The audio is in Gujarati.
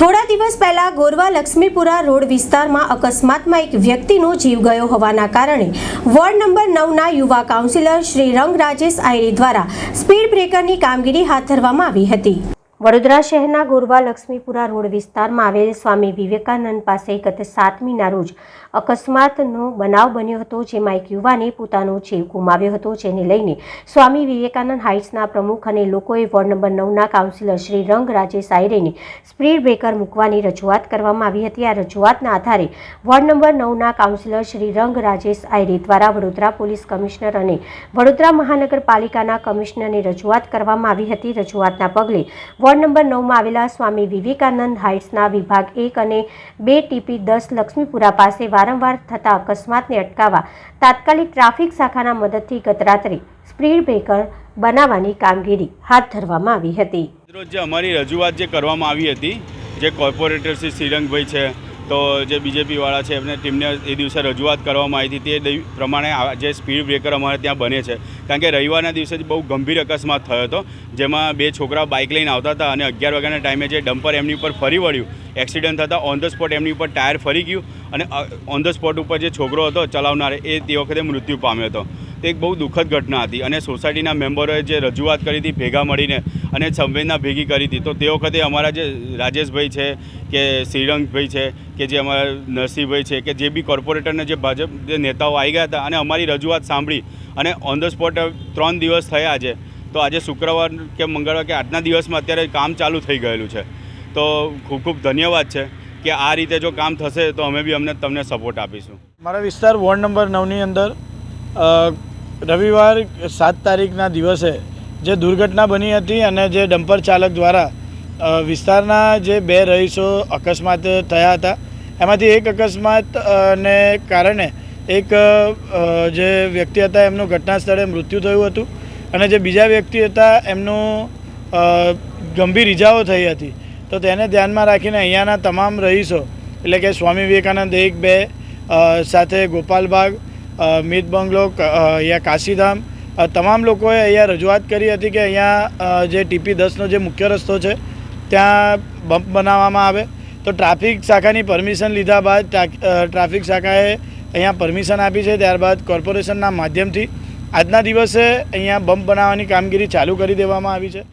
થોડા દિવસ પહેલા ગોરવા લક્ષ્મીપુરા રોડ વિસ્તારમાં અકસ્માતમાં એક વ્યક્તિનો જીવ ગયો હોવાના કારણે વોર્ડ નંબર નવના યુવા કાઉન્સિલર શ્રી રંગ રાજેશ આયરી દ્વારા સ્પીડ બ્રેકરની કામગીરી હાથ ધરવામાં આવી હતી. વડોદરા શહેરના ગોરવા લક્ષ્મીપુરા રોડ વિસ્તારમાં આવેલ સ્વામી વિવેકાનંદ પાસે ગત સાતમીના રોજ અકસ્માતનો બનાવ બન્યો હતો, જેમાં એક યુવાને પોતાનો જીવ ગુમાવ્યો હતો, જેને લઈને સ્વામી વિવેકાનંદ હાઇટ્સના પ્રમુખ અને લોકોએ વોર્ડ નંબર નવના councillor Shri Rang Rajesh આયરેને speed breaker મૂકવાની રજૂઆત કરવામાં આવી હતી. આ રજૂઆતના આધારે વોર્ડ નંબર નવના કાઉન્સિલર શ્રી રંગ રાજેશ આયરે દ્વારા વડોદરા પોલીસ કમિશનર અને વડોદરા મહાનગરપાલિકાના કમિશનરને રજૂઆત કરવામાં આવી હતી. રજૂઆતના પગલે વોર્ડ નંબર નવમાં આવેલા સ્વામી વિવેકાનંદ હાઇટ્સના વિભાગ એક અને બે ટીપી દસ લક્ષ્મીપુરા પાસે વારંવાર થતા અકસ્માતને અટકાવવા તાત્કાલિક ટ્રાફિક શાખાના મદદથી ગતરાત્રે સ્પીડ બ્રેકર બનાવવાની કામગીરી હાથ ધરવામાં આવી હતી. રોજ અમારી રજૂઆત જે કરવામાં આવી હતી, જે કોર્પોરેટર શ્રી શ્રીરંગભાઈ છે તો જે બીજેપીવાળા છે, એમને ટીમને એ દિવસે રજૂઆત કરવામાં આવી હતી. તે પ્રમાણે જે સ્પીડ બ્રેકર અમારે ત્યાં બને છે. કારણ કે રવિવારના દિવસે જ બહુ ગંભીર અકસ્માત થયો હતો, જેમાં બે છોકરા બાઇક લઈને આવતા હતા અને અગિયાર વાગ્યાના ટાઈમે જે ડમ્પર એમની ઉપર ફરી વળ્યું. એક્સિડન્ટ થતાં ઓન ધ સ્પોટ એમની ઉપર ટાયર ફરી ગયું અને ઓન ધ સ્પોટ ઉપર જે છોકરો હતો ચલાવનાર, એ તે વખતે મૃત્યુ પામ્યો હતો. તે એક બહુ દુઃખદ ઘટના હતી અને સોસાયટીના મેમ્બરોએ જે રજૂઆત કરી હતી ભેગા મળીને અને સંવેદના ભેગી કરી હતી, તો તે વખતે અમારા જે રાજેશભાઈ છે કે શ્રીરંગભાઈ છે કે જે અમારા નરસિંહભાઈ છે કે જે બી કોર્પોરેટરના જે ભાજપ જે નેતાઓ આવી ગયા હતા અને અમારી રજૂઆત સાંભળી અને ઓન ધ સ્પોટ ત્રણ દિવસ થયા છે તો આજે શુક્રવાર કે મંગળવાર કે આજના દિવસમાં અત્યારે કામ ચાલુ થઈ ગયેલું છે. તો ખૂબ ખૂબ ધન્યવાદ છે કે આ રીતે જો કામ થશે તો અમે બી અમને તમને સપોર્ટ આપીશું. મારા વિસ્તાર વોર્ડ નંબર નવની અંદર રવિવાર સાત તારીખના દિવસે જે દુર્ઘટના બની હતી અને જે ડમ્પર ચાલક દ્વારા વિસ્તારના જે બે રહીશો અકસ્માત થયા હતા. એમાંથી એક અકસ્માત ને કારણે એક જે વ્યક્તિ હતા એમનું ઘટના સ્થળે મૃત્યુ થયું હતું અને જે બીજા વ્યક્તિ હતા એમનું ગંભીર ઇજાઓ થઈ હતી. તો તેને ધ્યાનમાં રાખીને અહીંયાના તમામ રહીશો, એટલે કે સ્વામી વિવેકાનંદ એક, બે સાથે ગોપાલબાગ મિત બંગલો અહીંયા કાશીધામ તમામ લોકોએ અહીંયા રજૂઆત કરી હતી કે અહીંયા જે ટીપી દસનો જે મુખ્ય રસ્તો છે, ત્યાં બમ્પ બનાવવામાં આવે. તો ટ્રાફિક શાખાની પરમિશન લીધા બાદ ટ્રાફિક શાખાએ અહીંયા પરમિશન આપી છે, ત્યારબાદ કોર્પોરેશનના માધ્યમથી આજના દિવસે અહીંયા બમ્પ બનાવવાની કામગીરી ચાલુ કરી દેવામાં આવી છે.